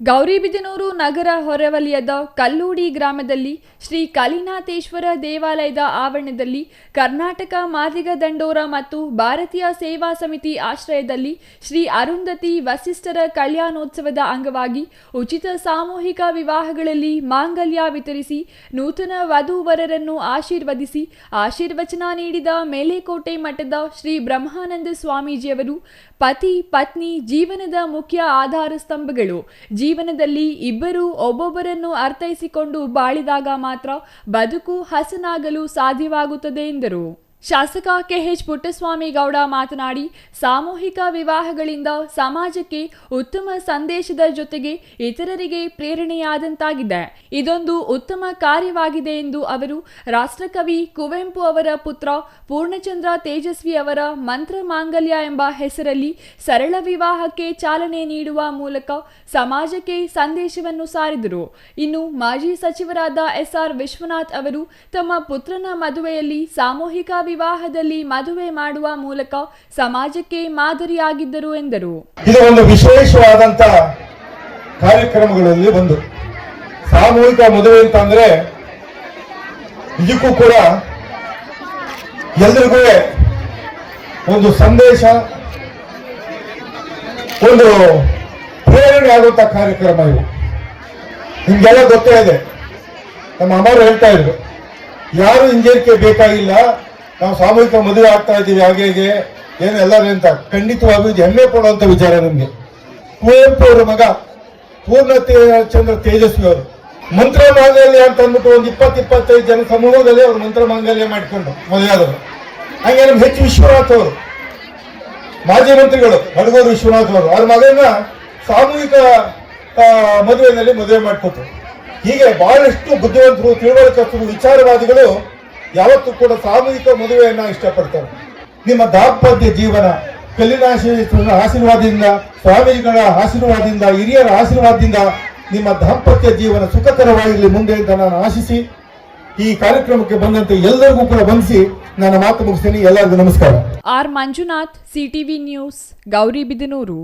ಗೌರಿಬಿದನೂರು ನಗರ ಹೊರವಲಯದ ಕಲ್ಲೂಡಿ ಗ್ರಾಮದಲ್ಲಿ ಶ್ರೀ ಕಲಿನಾಥೇಶ್ವರ ದೇವಾಲಯದ ಆವರಣದಲ್ಲಿ ಕರ್ನಾಟಕ ಮಾದಿಗ ದಂಡೋರ ಮತ್ತು ಭಾರತೀಯ ಸೇವಾ ಸಮಿತಿ ಆಶ್ರಯದಲ್ಲಿ ಶ್ರೀ ಅರುಂಧತಿ ವಸಿಷ್ಠರ ಕಲ್ಯಾಣೋತ್ಸವದ ಅಂಗವಾಗಿ ಉಚಿತ ಸಾಮೂಹಿಕ ವಿವಾಹಗಳಲ್ಲಿ ಮಾಂಗಲ್ಯ ವಿತರಿಸಿ ನೂತನ ವಧುವರರನ್ನು ಆಶೀರ್ವದಿಸಿ ಆಶೀರ್ವಚನ ನೀಡಿದ ಮೇಲೆಕೋಟೆ ಮಠದ ಶ್ರೀ ಬ್ರಹ್ಮಾನಂದ ಸ್ವಾಮೀಜಿಯವರು ಪತಿ ಪತ್ನಿ ಜೀವನದ ಮುಖ್ಯ ಆಧಾರ ಸ್ತಂಭಗಳು ಜೀವನದಲ್ಲಿ ಇಬ್ಬರು ಒಬ್ಬೊಬ್ಬರನ್ನು ಅರ್ಥೈಸಿಕೊಂಡು ಬಾಳಿದಾಗ ಮಾತ್ರ ಬದುಕು ಹಸನಾಗಲು ಸಾಧ್ಯವಾಗುತ್ತದೆ ಎಂದರು. ಶಾಸಕ ಕೆಎಚ್ ಪುಟ್ಟಸ್ವಾಮಿ ಗೌಡ ಮಾತನಾಡಿ, ಸಾಮೂಹಿಕ ವಿವಾಹಗಳಿಂದ ಸಮಾಜಕ್ಕೆ ಉತ್ತಮ ಸಂದೇಶದ ಜೊತೆಗೆ ಇತರರಿಗೆ ಪ್ರೇರಣೆಯಾದಂತಾಗಿದೆ. ಇದೊಂದು ಉತ್ತಮ ಕಾರ್ಯವಾಗಿದೆ ಎಂದು ಅವರು, ರಾಷ್ಟ್ರಕವಿ ಕುವೆಂಪು ಅವರ ಪುತ್ರ ಪೂರ್ಣಚಂದ್ರ ತೇಜಸ್ವಿ ಅವರ ಮಂತ್ರ ಮಾಂಗಲ್ಯ ಎಂಬ ಹೆಸರಲ್ಲಿ ಸರಳ ವಿವಾಹಕ್ಕೆ ಚಾಲನೆ ನೀಡುವ ಮೂಲಕ ಸಮಾಜಕ್ಕೆ ಸಂದೇಶವನ್ನು ಸಾರಿದರು. ಇನ್ನು ಮಾಜಿ ಸಚಿವರಾದ ಎಸ್ಆರ್ ವಿಶ್ವನಾಥ್ ಅವರು ತಮ್ಮ ಪುತ್ರನ ಮದುವೆಯಲ್ಲಿ ಸಾಮೂಹಿಕ ವಿವಾಹದಲ್ಲಿ ಮದುವೆ ಮಾಡುವ ಮೂಲಕ ಸಮಾಜಕ್ಕೆ ಮಾದರಿಯಾಗಿದ್ದರು ಎಂದರು. ಇದು ಒಂದು ವಿಶೇಷವಾದಂತಹ ಕಾರ್ಯಕ್ರಮಗಳಲ್ಲಿ ಒಂದು. ಸಾಮೂಹಿಕ ಮದುವೆ ಅಂತ ಅಂದ್ರೆ ಇದಕ್ಕೂ ಕೂಡ ಎಲ್ರಿಗೂ ಒಂದು ಸಂದೇಶ, ಒಂದು ಪ್ರೇರಣೆ ಆಗುವಂತ ಕಾರ್ಯಕ್ರಮ ಇವು ನಿಮ್ಗೆಲ್ಲ ಗೊತ್ತೇ ಇದೆ. ನಮ್ಮ ಅಮ್ಮರು ಹೇಳ್ತಾ ಇದ್ರು, ಯಾರು ಹಿಂಜರಿಕೆ ಬೇಕಾಗಿಲ್ಲ ನಾವು ಸಾಮೂಹಿಕ ಮದುವೆ ಆಗ್ತಾ ಇದ್ದೀವಿ, ಹಾಗೆ ಹೇಗೆ. ಏನು ಎಲ್ಲರೂ ಅಂತ ಖಂಡಿತವಾಗೂ ಇದು ಹೆಮ್ಮೆ ಪಡುವಂತ ವಿಚಾರ ನಮ್ಗೆ. ಕುವೆಂಪು ಅವರ ಮಗ ಪೂರ್ಣ ಚಂದ್ರ ತೇಜಸ್ವಿ ಅವರು. ಮಂತ್ರ ಮಾಂಗಲ್ಯ ಅಂತ ಅಂದ್ಬಿಟ್ಟು ಒಂದು ಇಪ್ಪತ್ತು ಇಪ್ಪತ್ತೈದು ಜನ ಸಮೂಹದಲ್ಲಿ ಅವರು ಮಂತ್ರ ಮಾಂಗಲ್ಯ ಮಾಡಿಕೊಂಡು ಮದುವೆ ಆದವರು ಹಾಗೆ ನಮ್ಮ ಹೆಚ್ಚು ವಿಶ್ವನಾಥ್ ಅವರು, ಮಾಜಿ ಮಂತ್ರಿಗಳು ಹಡಗೂರು ವಿಶ್ವನಾಥ್ ಅವರು. ಅವ್ರ ಮಗನ ಸಾಮೂಹಿಕ ಮದುವೆಯಲ್ಲಿ ಮದುವೆ ಮಾಡಿಕೊಟ್ರು. ಹೀಗೆ ಬಹಳಷ್ಟು ಬುದ್ಧಿವಂತರು, ತಿಳುವಳಿಕೆ ವಿಚಾರವಾದಿಗಳು ಯಾವತ್ತೂ ಕೂಡ ಸಾಮೂಹಿಕ ಮದುವೆಯನ್ನ ಇಷ್ಟಪಡ್ತಾರೆ. ನಿಮ್ಮ ದಾಂಪತ್ಯ ಜೀವನ, ಕಲ್ಲಿನಾಶೇಶ್ವರನ ಆಶೀರ್ವಾದದಿಂದ, ಸ್ವಾಮೀಜಿಗಳ ಆಶೀರ್ವಾದದಿಂದ, ಹಿರಿಯರ ಆಶೀರ್ವಾದದಿಂದ ನಿಮ್ಮ ದಾಂಪತ್ಯ ಜೀವನ ಸುಖಕರವಾಗಿರಲಿ ಮುಂದೆ ಅಂತ ನಾನು ಆಶಿಸಿ, ಈ ಕಾರ್ಯಕ್ರಮಕ್ಕೆ ಬಂದಂತೆ ಎಲ್ಲರಿಗೂ ಕೂಡ ವಂದಿಸಿ ನನ್ನ ಮಾತು ಮುಗಿಸ್ತೀನಿ. ಎಲ್ಲರಿಗೂ ನಮಸ್ಕಾರ. R Manjunath, CTV news Gauribidanur